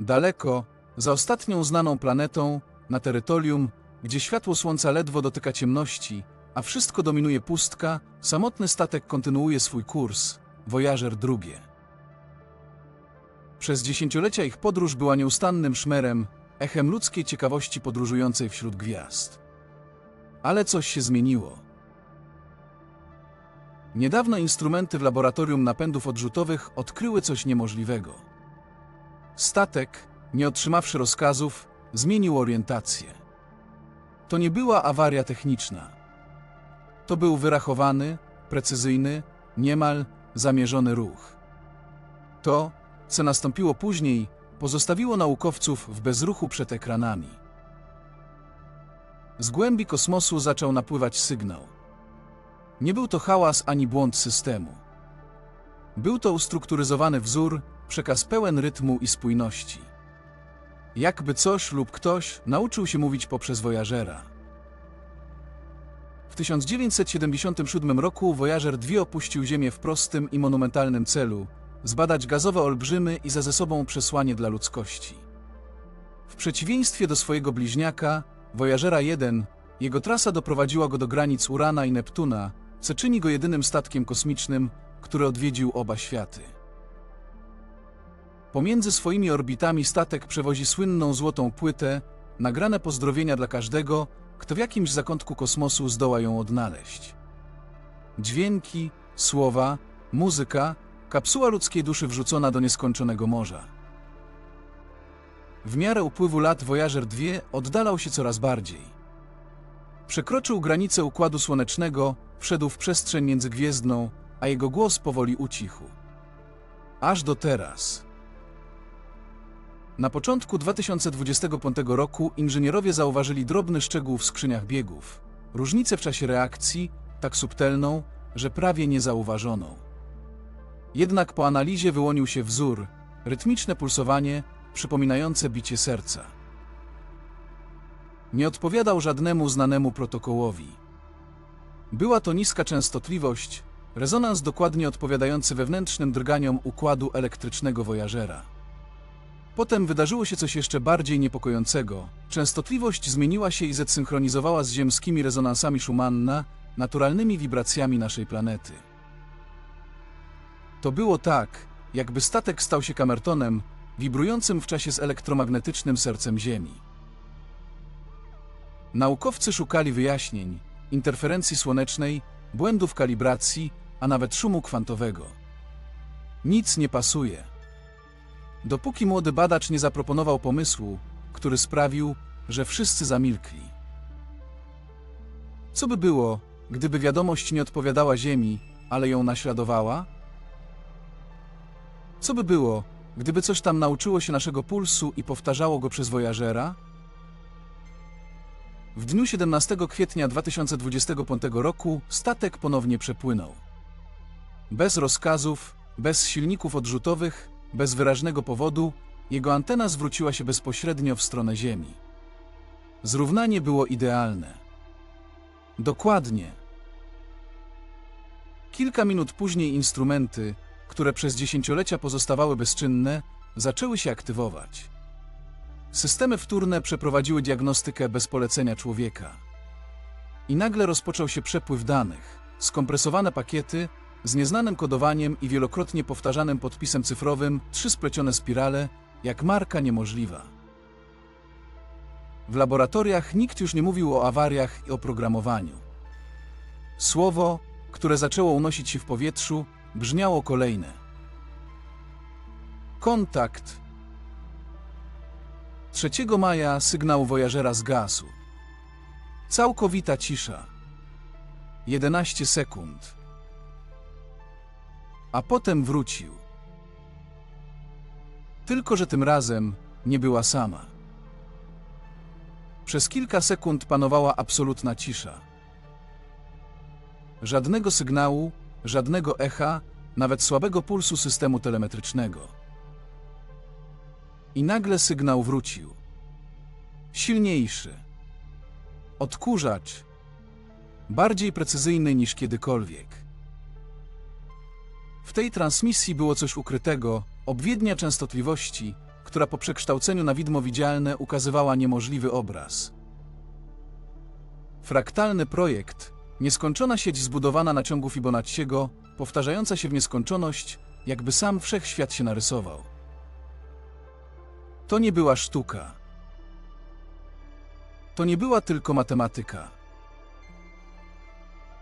Daleko, za ostatnią znaną planetą, na terytorium, gdzie światło słońca ledwo dotyka ciemności, a wszystko dominuje pustka, samotny statek kontynuuje swój kurs, Voyager II. Przez dziesięciolecia ich podróż była nieustannym szmerem, echem ludzkiej ciekawości podróżującej wśród gwiazd. Ale coś się zmieniło. Niedawno instrumenty w laboratorium napędów odrzutowych odkryły coś niemożliwego. Statek, nie otrzymawszy rozkazów, zmienił orientację. To nie była awaria techniczna. To był wyrachowany, precyzyjny, niemal zamierzony ruch. To, co nastąpiło później, pozostawiło naukowców w bezruchu przed ekranami. Z głębi kosmosu zaczął napływać sygnał. Nie był to hałas ani błąd systemu. Był to ustrukturyzowany wzór, przekaz pełen rytmu i spójności. Jakby coś lub ktoś nauczył się mówić poprzez Voyagera. W 1977 roku Voyager 2 opuścił Ziemię w prostym i monumentalnym celu zbadać gazowe olbrzymy i za ze sobą przesłanie dla ludzkości. W przeciwieństwie do swojego bliźniaka, Voyagera 1, jego trasa doprowadziła go do granic Urana i Neptuna, co czyni go jedynym statkiem kosmicznym, który odwiedził oba światy. Pomiędzy swoimi orbitami statek przewozi słynną złotą płytę, nagrane pozdrowienia dla każdego, kto w jakimś zakątku kosmosu zdoła ją odnaleźć. Dźwięki, słowa, muzyka, kapsuła ludzkiej duszy wrzucona do nieskończonego morza. W miarę upływu lat Voyager 2 oddalał się coraz bardziej. Przekroczył granicę Układu Słonecznego, wszedł w przestrzeń międzygwiezdną, a jego głos powoli ucichł. Aż do teraz. Na początku 2025 roku inżynierowie zauważyli drobny szczegół w skrzyniach biegów, różnicę w czasie reakcji, tak subtelną, że prawie niezauważoną. Jednak po analizie wyłonił się wzór, rytmiczne pulsowanie, przypominające bicie serca. Nie odpowiadał żadnemu znanemu protokołowi. Była to niska częstotliwość, rezonans dokładnie odpowiadający wewnętrznym drganiom układu elektrycznego Voyagera. Potem wydarzyło się coś jeszcze bardziej niepokojącego. Częstotliwość zmieniła się i zesynchronizowała z ziemskimi rezonansami Schumanna, naturalnymi wibracjami naszej planety. To było tak, jakby statek stał się kamertonem, wibrującym w czasie z elektromagnetycznym sercem Ziemi. Naukowcy szukali wyjaśnień, interferencji słonecznej, błędów kalibracji, a nawet szumu kwantowego. Nic nie pasuje. Dopóki młody badacz nie zaproponował pomysłu, który sprawił, że wszyscy zamilkli. Co by było, gdyby wiadomość nie odpowiadała Ziemi, ale ją naśladowała? Co by było, gdyby coś tam nauczyło się naszego pulsu i powtarzało go przez Voyagera? W dniu 17 kwietnia 2025 roku statek ponownie przepłynął. Bez rozkazów, bez silników odrzutowych, bez wyraźnego powodu, jego antena zwróciła się bezpośrednio w stronę Ziemi. Zrównanie było idealne. Dokładnie. Kilka minut później instrumenty, które przez dziesięciolecia pozostawały bezczynne, zaczęły się aktywować. Systemy wtórne przeprowadziły diagnostykę bez polecenia człowieka. I nagle rozpoczął się przepływ danych, skompresowane pakiety z nieznanym kodowaniem i wielokrotnie powtarzanym podpisem cyfrowym, trzy splecione spirale, jak marka niemożliwa. W laboratoriach nikt już nie mówił o awariach i oprogramowaniu. Słowo, które zaczęło unosić się w powietrzu, brzmiało kolejne. Kontakt. 3 maja sygnał Voyagera zgasł. Całkowita cisza. 11 sekund. A potem wrócił. Tylko, że tym razem nie była sama. Przez kilka sekund panowała absolutna cisza. Żadnego sygnału, żadnego echa, nawet słabego pulsu systemu telemetrycznego. I nagle sygnał wrócił. Silniejszy. Odkurzacz. Bardziej precyzyjny niż kiedykolwiek. W tej transmisji było coś ukrytego, obwiednia częstotliwości, która po przekształceniu na widmo widzialne ukazywała niemożliwy obraz. Fraktalny projekt, nieskończona sieć zbudowana na ciągu Fibonacciego, powtarzająca się w nieskończoność, jakby sam wszechświat się narysował. To nie była sztuka. To nie była tylko matematyka.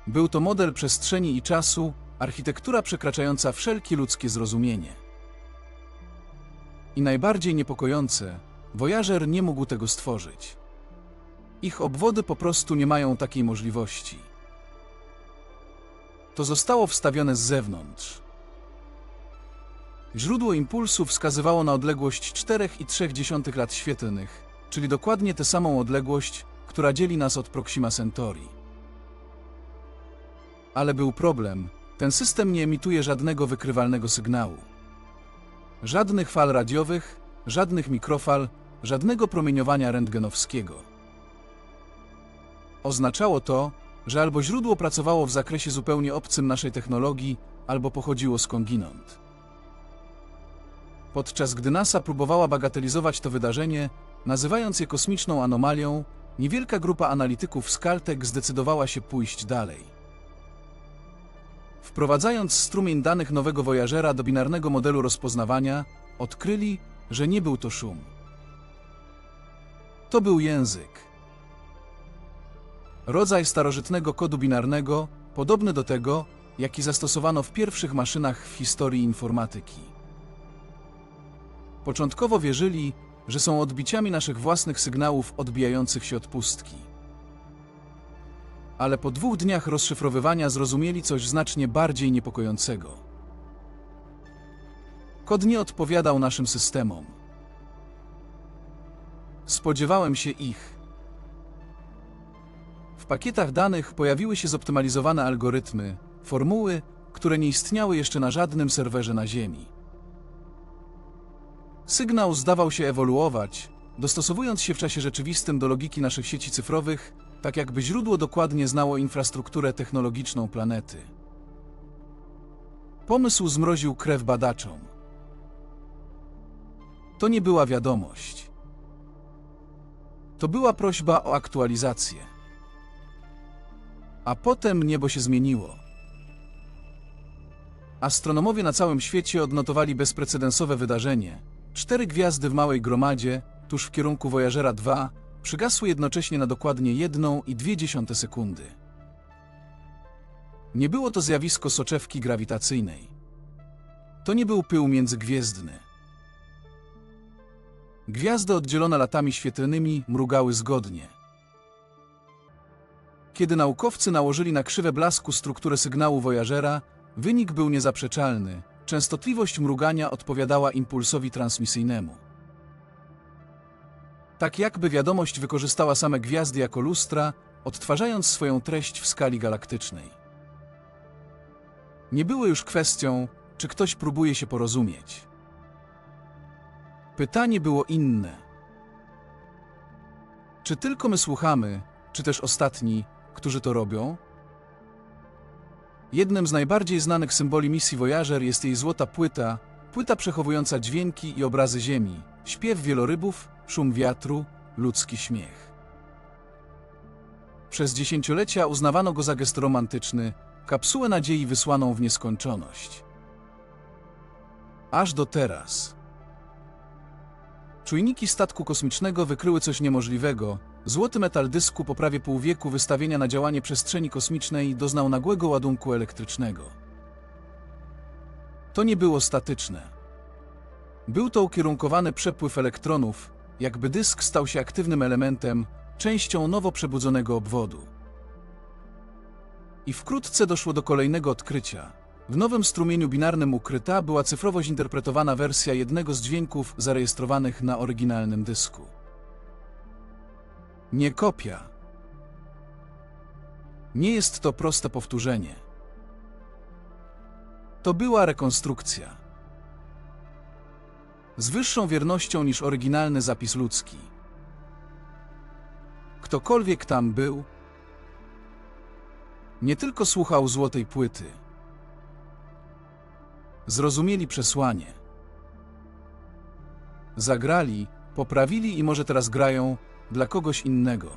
Był to model przestrzeni i czasu, architektura przekraczająca wszelkie ludzkie zrozumienie. I najbardziej niepokojące, Voyager nie mógł tego stworzyć. Ich obwody po prostu nie mają takiej możliwości. To zostało wstawione z zewnątrz. Źródło impulsu wskazywało na odległość 4,3 lat świetlnych, czyli dokładnie tę samą odległość, która dzieli nas od Proxima Centauri. Ale był problem. Ten system nie emituje żadnego wykrywalnego sygnału. Żadnych fal radiowych, żadnych mikrofal, żadnego promieniowania rentgenowskiego. Oznaczało to, że albo źródło pracowało w zakresie zupełnie obcym naszej technologii, albo pochodziło skądinąd. Podczas gdy NASA próbowała bagatelizować to wydarzenie, nazywając je kosmiczną anomalią, niewielka grupa analityków z Caltech zdecydowała się pójść dalej. Wprowadzając strumień danych nowego Voyagera do binarnego modelu rozpoznawania, odkryli, że nie był to szum. To był język. Rodzaj starożytnego kodu binarnego, podobny do tego, jaki zastosowano w pierwszych maszynach w historii informatyki. Początkowo wierzyli, że są odbiciami naszych własnych sygnałów odbijających się od pustki. Ale po dwóch dniach rozszyfrowywania zrozumieli coś znacznie bardziej niepokojącego. Kod nie odpowiadał naszym systemom. Spodziewałem się ich. W pakietach danych pojawiły się zoptymalizowane algorytmy, formuły, które nie istniały jeszcze na żadnym serwerze na Ziemi. Sygnał zdawał się ewoluować, dostosowując się w czasie rzeczywistym do logiki naszych sieci cyfrowych, tak jakby źródło dokładnie znało infrastrukturę technologiczną planety. Pomysł zmroził krew badaczom. To nie była wiadomość. To była prośba o aktualizację. A potem niebo się zmieniło. Astronomowie na całym świecie odnotowali bezprecedensowe wydarzenie. Cztery gwiazdy w małej gromadzie, tuż w kierunku Voyagera 2, przygasły jednocześnie na dokładnie jedną i dwie dziesiąte sekundy. Nie było to zjawisko soczewki grawitacyjnej. To nie był pył międzygwiezdny. Gwiazdy oddzielone latami świetlnymi mrugały zgodnie. Kiedy naukowcy nałożyli na krzywę blasku strukturę sygnału Voyagera, wynik był niezaprzeczalny. Częstotliwość mrugania odpowiadała impulsowi transmisyjnemu. Tak jakby wiadomość wykorzystała same gwiazdy jako lustra, odtwarzając swoją treść w skali galaktycznej. Nie było już kwestią, czy ktoś próbuje się porozumieć. Pytanie było inne. Czy tylko my słuchamy, czy też ostatni, którzy to robią? Jednym z najbardziej znanych symboli misji Voyager jest jej złota płyta, płyta przechowująca dźwięki i obrazy Ziemi, śpiew wielorybów, szum wiatru, ludzki śmiech. Przez dziesięciolecia uznawano go za gest romantyczny, kapsułę nadziei wysłaną w nieskończoność. Aż do teraz. Czujniki statku kosmicznego wykryły coś niemożliwego. Złoty metal dysku po prawie pół wieku wystawienia na działanie przestrzeni kosmicznej doznał nagłego ładunku elektrycznego. To nie było statyczne. Był to ukierunkowany przepływ elektronów, jakby dysk stał się aktywnym elementem, częścią nowo przebudzonego obwodu. I wkrótce doszło do kolejnego odkrycia. W nowym strumieniu binarnym ukryta była cyfrowo zinterpretowana wersja jednego z dźwięków zarejestrowanych na oryginalnym dysku. Nie kopia. Nie jest to proste powtórzenie. To była rekonstrukcja z wyższą wiernością niż oryginalny zapis ludzki. Ktokolwiek tam był, nie tylko słuchał złotej płyty, zrozumieli przesłanie. zagrali, poprawili i może teraz grają dla kogoś innego.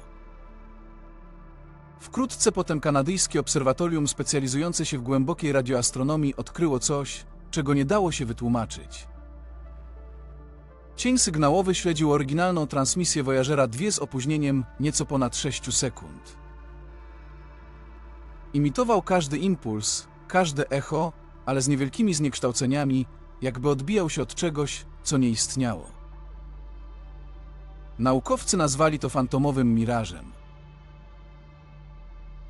Wkrótce potem kanadyjskie obserwatorium specjalizujące się w głębokiej radioastronomii odkryło coś, czego nie dało się wytłumaczyć. Cień sygnałowy śledził oryginalną transmisję Voyagera 2 z opóźnieniem nieco ponad 6 sekund. Imitował każdy impuls, każde echo, ale z niewielkimi zniekształceniami, jakby odbijał się od czegoś, co nie istniało. Naukowcy nazwali to fantomowym mirażem.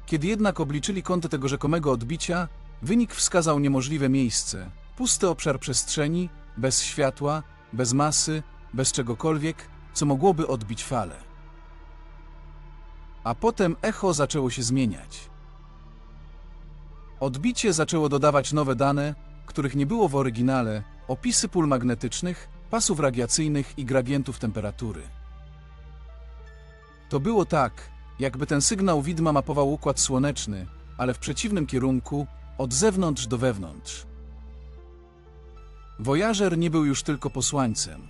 Kiedy jednak obliczyli kąty tego rzekomego odbicia, wynik wskazał niemożliwe miejsce, pusty obszar przestrzeni, bez światła, bez masy, bez czegokolwiek, co mogłoby odbić falę. A potem echo zaczęło się zmieniać. Odbicie zaczęło dodawać nowe dane, których nie było w oryginale, opisy pól magnetycznych, pasów radiacyjnych i gradientów temperatury. To było tak, jakby ten sygnał widma mapował układ słoneczny, ale w przeciwnym kierunku, od zewnątrz do wewnątrz. Voyager nie był już tylko posłańcem.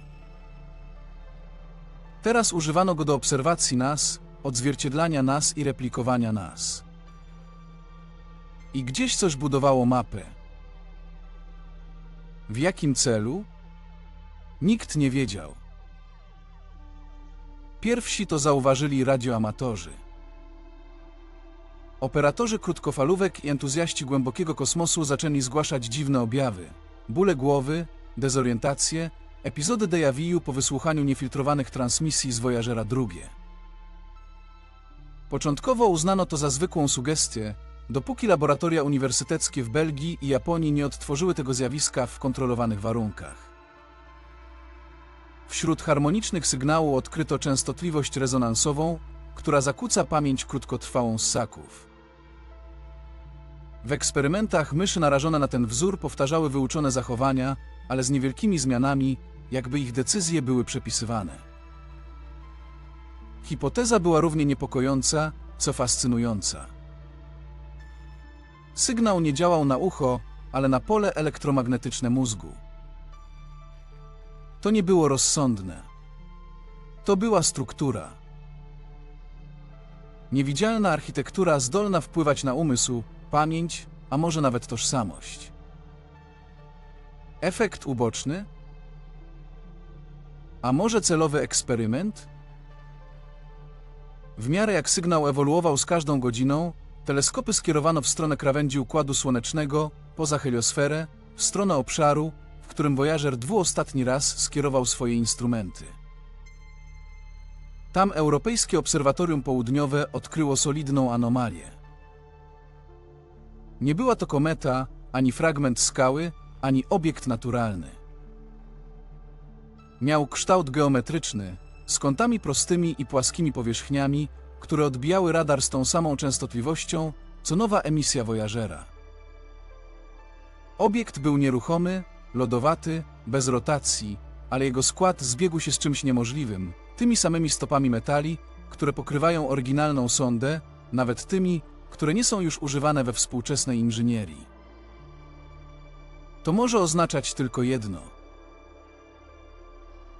Teraz używano go do obserwacji nas, odzwierciedlania nas i replikowania nas. I gdzieś coś budowało mapę. W jakim celu? Nikt nie wiedział. Pierwsi to zauważyli radioamatorzy. Operatorzy krótkofalówek i entuzjaści głębokiego kosmosu zaczęli zgłaszać dziwne objawy. Bóle głowy, dezorientacje, epizody déjà vu po wysłuchaniu niefiltrowanych transmisji z Voyagera II. Początkowo uznano to za zwykłą sugestię, dopóki laboratoria uniwersyteckie w Belgii i Japonii nie odtworzyły tego zjawiska w kontrolowanych warunkach. Wśród harmonicznych sygnałów odkryto częstotliwość rezonansową, która zakłóca pamięć krótkotrwałą ssaków. W eksperymentach myszy narażone na ten wzór powtarzały wyuczone zachowania, ale z niewielkimi zmianami, jakby ich decyzje były przepisywane. Hipoteza była równie niepokojąca, co fascynująca. Sygnał nie działał na ucho, ale na pole elektromagnetyczne mózgu. To nie było rozsądne. To była struktura. Niewidzialna architektura zdolna wpływać na umysł, pamięć, a może nawet tożsamość. Efekt uboczny? A może celowy eksperyment? W miarę jak sygnał ewoluował z każdą godziną, teleskopy skierowano w stronę krawędzi Układu Słonecznego, poza heliosferę, w stronę obszaru, w którym Voyager dwuostatni raz skierował swoje instrumenty. Tam Europejskie Obserwatorium Południowe odkryło solidną anomalię. Nie była to kometa, ani fragment skały, ani obiekt naturalny. Miał kształt geometryczny, z kątami prostymi i płaskimi powierzchniami, które odbijały radar z tą samą częstotliwością, co nowa emisja Voyagera. Obiekt był nieruchomy, lodowaty, bez rotacji, ale jego skład zbiegł się z czymś niemożliwym, tymi samymi stopami metali, które pokrywają oryginalną sondę, nawet tymi, które nie są już używane we współczesnej inżynierii. To może oznaczać tylko jedno.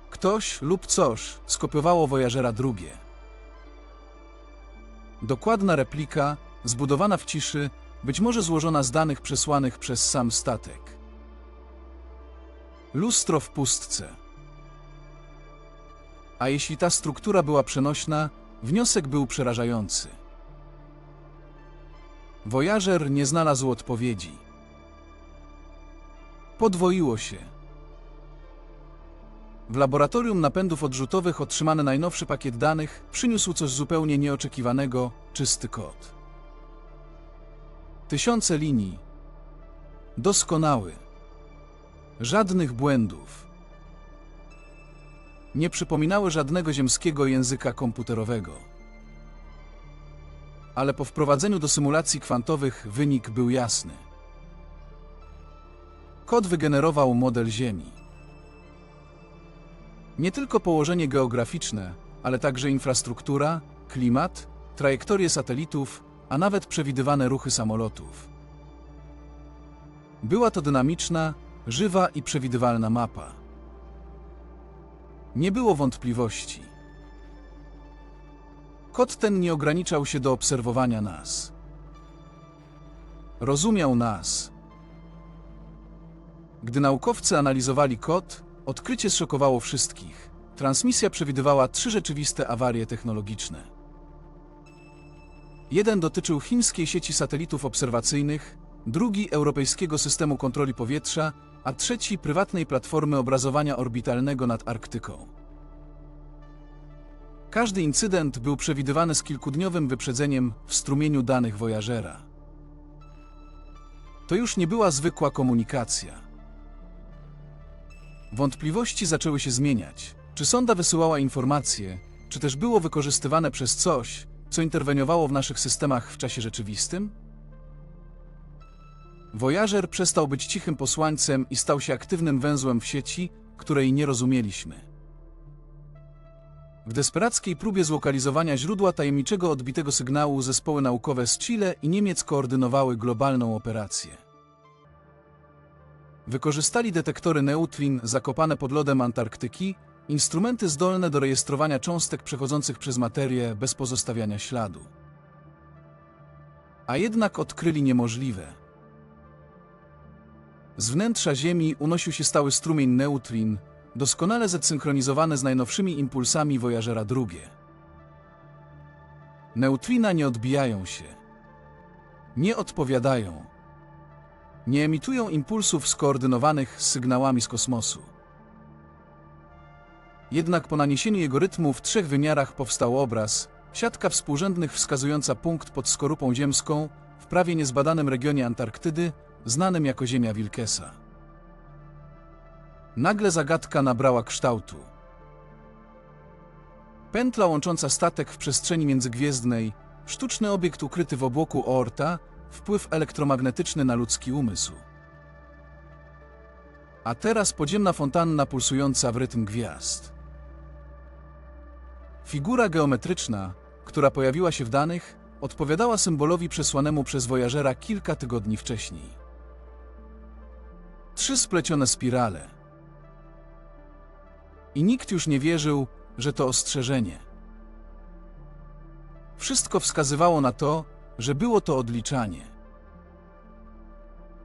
Ktoś lub coś skopiowało Voyagera drugie. Dokładna replika, zbudowana w ciszy, być może złożona z danych przesłanych przez sam statek. Lustro w pustce. A jeśli ta struktura była przenośna, wniosek był przerażający. Voyager nie znalazł odpowiedzi. Podwoiło się. W laboratorium napędów odrzutowych otrzymany najnowszy pakiet danych przyniósł coś zupełnie nieoczekiwanego czysty kod. Tysiące linii. Doskonały. Żadnych błędów. Nie przypominały żadnego ziemskiego języka komputerowego. Ale po wprowadzeniu do symulacji kwantowych wynik był jasny. Kod wygenerował model Ziemi. Nie tylko położenie geograficzne, ale także infrastruktura, klimat, trajektorie satelitów, a nawet przewidywane ruchy samolotów. Była to dynamiczna, żywa i przewidywalna mapa. Nie było wątpliwości. Kot ten nie ograniczał się do obserwowania nas. Rozumiał nas. Gdy naukowcy analizowali kod, odkrycie zszokowało wszystkich. Transmisja przewidywała trzy rzeczywiste awarie technologiczne. Jeden dotyczył chińskiej sieci satelitów obserwacyjnych, drugi europejskiego systemu kontroli powietrza, a trzeci prywatnej platformy obrazowania orbitalnego nad Arktyką. Każdy incydent był przewidywany z kilkudniowym wyprzedzeniem w strumieniu danych Voyagera. To już nie była zwykła komunikacja. Wątpliwości zaczęły się zmieniać. Czy sonda wysyłała informacje, czy też było wykorzystywane przez coś, co interweniowało w naszych systemach w czasie rzeczywistym? Voyager przestał być cichym posłańcem i stał się aktywnym węzłem w sieci, której nie rozumieliśmy. W desperackiej próbie zlokalizowania źródła tajemniczego odbitego sygnału zespoły naukowe z Chile i Niemiec koordynowały globalną operację. Wykorzystali detektory neutrin zakopane pod lodem Antarktyki, instrumenty zdolne do rejestrowania cząstek przechodzących przez materię bez pozostawiania śladu. A jednak odkryli niemożliwe. Z wnętrza Ziemi unosił się stały strumień neutrin, doskonale zesynchronizowany z najnowszymi impulsami Voyagera II. Neutrina nie odbijają się. Nie odpowiadają. Nie emitują impulsów skoordynowanych z sygnałami z kosmosu. Jednak po naniesieniu jego rytmu w trzech wymiarach powstał obraz, siatka współrzędnych wskazująca punkt pod skorupą ziemską w prawie niezbadanym regionie Antarktydy, znanym jako Ziemia Wilkesa. Nagle zagadka nabrała kształtu. Pętla łącząca statek w przestrzeni międzygwiezdnej, sztuczny obiekt ukryty w obłoku Oorta, wpływ elektromagnetyczny na ludzki umysł. A teraz podziemna fontanna pulsująca w rytm gwiazd. Figura geometryczna, która pojawiła się w danych, odpowiadała symbolowi przesłanemu przez Voyagera kilka tygodni wcześniej. Trzy splecione spirale – i nikt już nie wierzył, że to ostrzeżenie. Wszystko wskazywało na to, że było to odliczanie.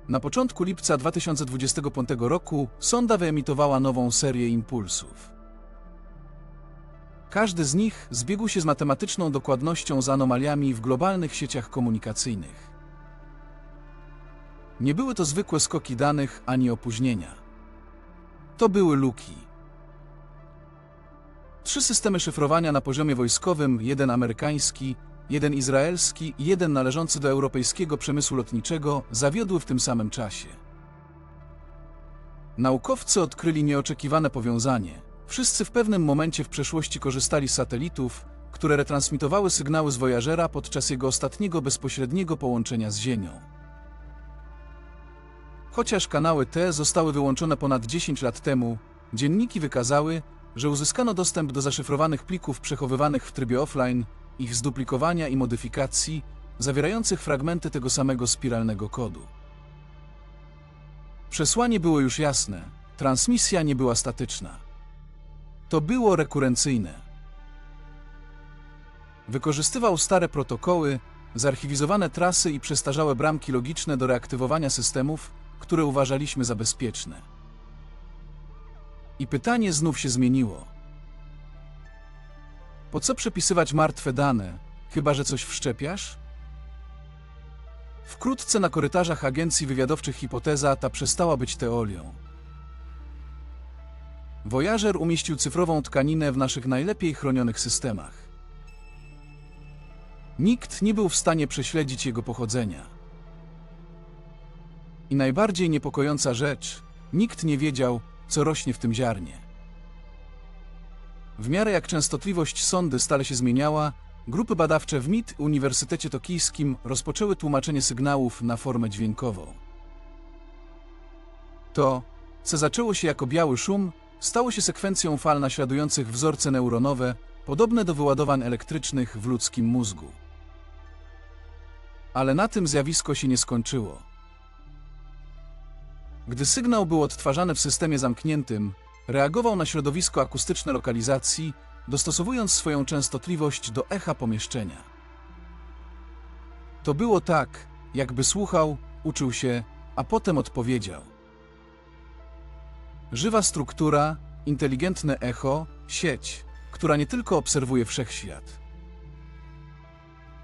Na początku lipca 2025 roku sonda wyemitowała nową serię impulsów. Każdy z nich zbiegł się z matematyczną dokładnością z anomaliami w globalnych sieciach komunikacyjnych. Nie były to zwykłe skoki danych ani opóźnienia. To były luki. Trzy systemy szyfrowania na poziomie wojskowym, jeden amerykański, jeden izraelski i jeden należący do europejskiego przemysłu lotniczego, zawiodły w tym samym czasie. Naukowcy odkryli nieoczekiwane powiązanie. Wszyscy w pewnym momencie w przeszłości korzystali z satelitów, które retransmitowały sygnały z Voyagera podczas jego ostatniego bezpośredniego połączenia z Ziemią. Chociaż kanały te zostały wyłączone ponad 10 lat temu, dzienniki wykazały, że uzyskano dostęp do zaszyfrowanych plików przechowywanych w trybie offline, ich zduplikowania i modyfikacji, zawierających fragmenty tego samego spiralnego kodu. Przesłanie było już jasne, transmisja nie była statyczna. To było rekurencyjne. Wykorzystywał stare protokoły, zarchiwizowane trasy i przestarzałe bramki logiczne do reaktywowania systemów, które uważaliśmy za bezpieczne. I pytanie znów się zmieniło. Po co przepisywać martwe dane, chyba że coś wszczepiasz? Wkrótce na korytarzach agencji wywiadowczych hipoteza ta przestała być teorią. Voyager umieścił cyfrową tkaninę w naszych najlepiej chronionych systemach. Nikt nie był w stanie prześledzić jego pochodzenia. I najbardziej niepokojąca rzecz, nikt nie wiedział, co rośnie w tym ziarnie. W miarę jak częstotliwość sondy stale się zmieniała, grupy badawcze w MIT Uniwersytecie Tokijskim rozpoczęły tłumaczenie sygnałów na formę dźwiękową. To, co zaczęło się jako biały szum, stało się sekwencją fal naśladujących wzorce neuronowe, podobne do wyładowań elektrycznych w ludzkim mózgu. Ale na tym zjawisko się nie skończyło. Gdy sygnał był odtwarzany w systemie zamkniętym, reagował na środowisko akustyczne lokalizacji, dostosowując swoją częstotliwość do echa pomieszczenia. To było tak, jakby słuchał, uczył się, a potem odpowiedział. Żywa struktura, inteligentne echo, sieć, która nie tylko obserwuje wszechświat.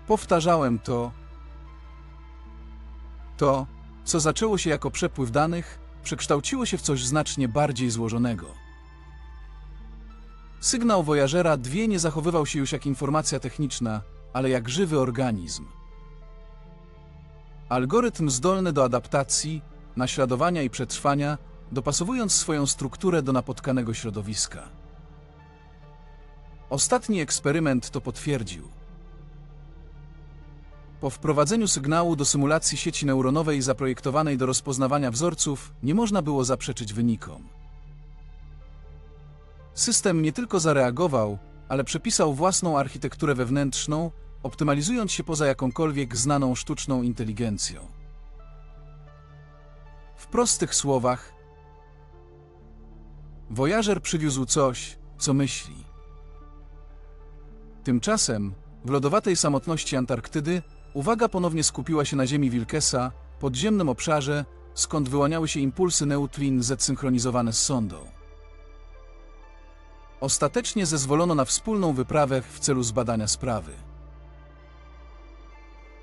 Powtarzałem to. To, co zaczęło się jako przepływ danych, przekształciło się w coś znacznie bardziej złożonego. Sygnał Voyagera 2 nie zachowywał się już jak informacja techniczna, ale jak żywy organizm. Algorytm zdolny do adaptacji, naśladowania i przetrwania, dopasowując swoją strukturę do napotkanego środowiska. Ostatni eksperyment to potwierdził. Po wprowadzeniu sygnału do symulacji sieci neuronowej zaprojektowanej do rozpoznawania wzorców, nie można było zaprzeczyć wynikom. System nie tylko zareagował, ale przepisał własną architekturę wewnętrzną, optymalizując się poza jakąkolwiek znaną sztuczną inteligencją. W prostych słowach, Voyager przywiózł coś, co myśli. Tymczasem, w lodowatej samotności Antarktydy, uwaga ponownie skupiła się na ziemi Wilkesa, podziemnym obszarze, skąd wyłaniały się impulsy neutlin zesynchronizowane z sondą. Ostatecznie zezwolono na wspólną wyprawę w celu zbadania sprawy.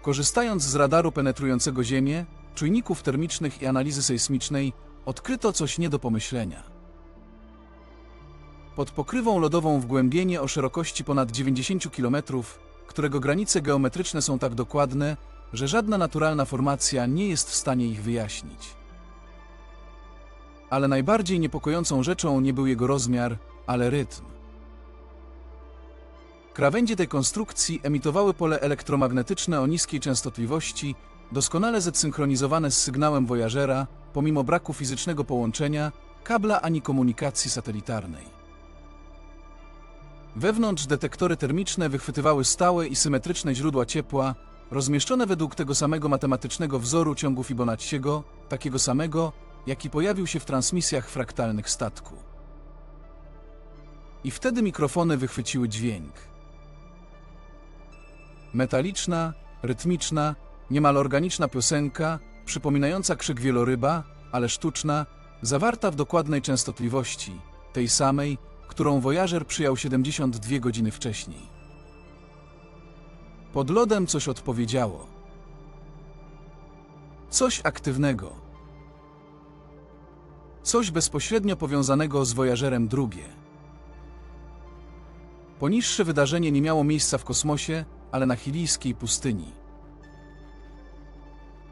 Korzystając z radaru penetrującego Ziemię, czujników termicznych i analizy sejsmicznej, odkryto coś nie do pomyślenia. Pod pokrywą lodową wgłębienie o szerokości ponad 90 km, którego granice geometryczne są tak dokładne, że żadna naturalna formacja nie jest w stanie ich wyjaśnić. Ale najbardziej niepokojącą rzeczą nie był jego rozmiar, ale rytm. Krawędzie tej konstrukcji emitowały pole elektromagnetyczne o niskiej częstotliwości, doskonale zesynchronizowane z sygnałem Voyagera, pomimo braku fizycznego połączenia, kabla ani komunikacji satelitarnej. Wewnątrz detektory termiczne wychwytywały stałe i symetryczne źródła ciepła, rozmieszczone według tego samego matematycznego wzoru ciągu Fibonacciego, takiego samego, jaki pojawił się w transmisjach fraktalnych statku. I wtedy mikrofony wychwyciły dźwięk. Metaliczna, rytmiczna, niemal organiczna piosenka, przypominająca krzyk wieloryba, ale sztuczna, zawarta w dokładnej częstotliwości, tej samej, którą Voyager przyjął 72 godziny wcześniej. Pod lodem coś odpowiedziało. Coś aktywnego. Coś bezpośrednio powiązanego z Voyagerem drugie. Poniższe wydarzenie nie miało miejsca w kosmosie, ale na chilijskiej pustyni.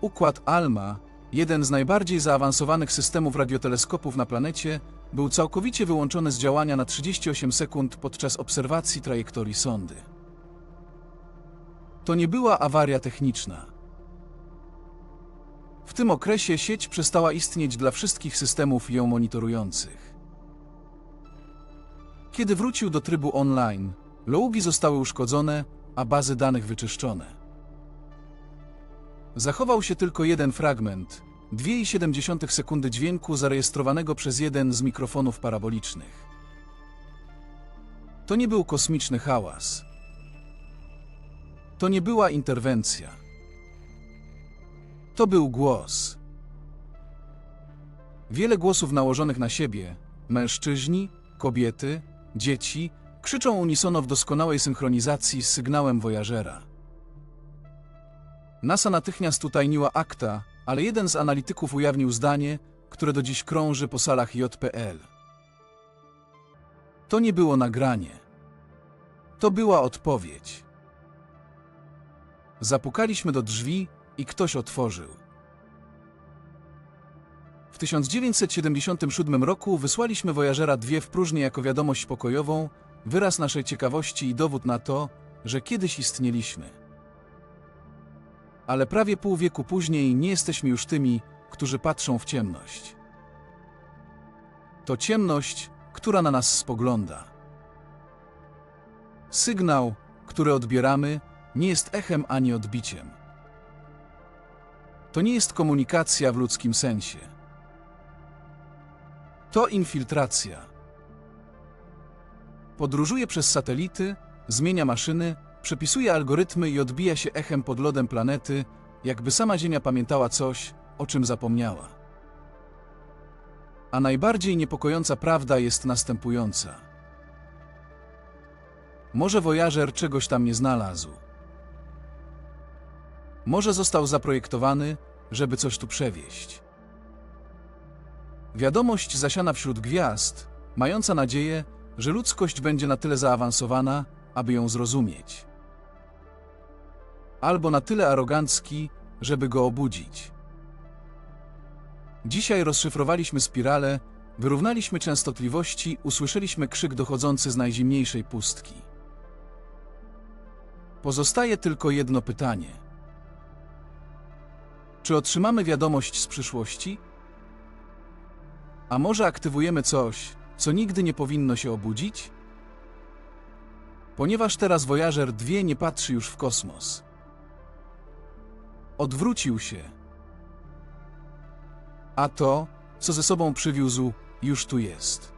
Układ ALMA, jeden z najbardziej zaawansowanych systemów radioteleskopów na planecie, był całkowicie wyłączony z działania na 38 sekund podczas obserwacji trajektorii sondy. To nie była awaria techniczna. W tym okresie sieć przestała istnieć dla wszystkich systemów ją monitorujących. Kiedy wrócił do trybu online, logi zostały uszkodzone, a bazy danych wyczyszczone. Zachował się tylko jeden fragment, 2,7 sekundy dźwięku zarejestrowanego przez jeden z mikrofonów parabolicznych. To nie był kosmiczny hałas. To nie była interwencja. To był głos. Wiele głosów nałożonych na siebie mężczyźni, kobiety, dzieci krzyczą unisono w doskonałej synchronizacji z sygnałem Voyagera. NASA natychmiast utajniła akta, ale jeden z analityków ujawnił zdanie, które do dziś krąży po salach JPL. To nie było nagranie. To była odpowiedź. Zapukaliśmy do drzwi i ktoś otworzył. W 1977 roku wysłaliśmy Voyagera 2 w próżnię jako wiadomość pokojową, wyraz naszej ciekawości i dowód na to, że kiedyś istnieliśmy. Ale prawie pół wieku później nie jesteśmy już tymi, którzy patrzą w ciemność. To ciemność, która na nas spogląda. Sygnał, który odbieramy, nie jest echem ani odbiciem. To nie jest komunikacja w ludzkim sensie. To infiltracja. Podróżuje przez satelity, zmienia maszyny, przepisuje algorytmy i odbija się echem pod lodem planety, jakby sama Ziemia pamiętała coś, o czym zapomniała. A najbardziej niepokojąca prawda jest następująca. Może Voyager czegoś tam nie znalazł. Może został zaprojektowany, żeby coś tu przewieźć. Wiadomość zasiana wśród gwiazd, mająca nadzieję, że ludzkość będzie na tyle zaawansowana, aby ją zrozumieć. Albo na tyle arogancki, żeby go obudzić. Dzisiaj rozszyfrowaliśmy spiralę, wyrównaliśmy częstotliwości, usłyszeliśmy krzyk dochodzący z najzimniejszej pustki. Pozostaje tylko jedno pytanie. Czy otrzymamy wiadomość z przyszłości? A może aktywujemy coś, co nigdy nie powinno się obudzić? Ponieważ teraz Voyager 2 nie patrzy już w kosmos. Odwrócił się. A to, co ze sobą przywiózł, już tu jest.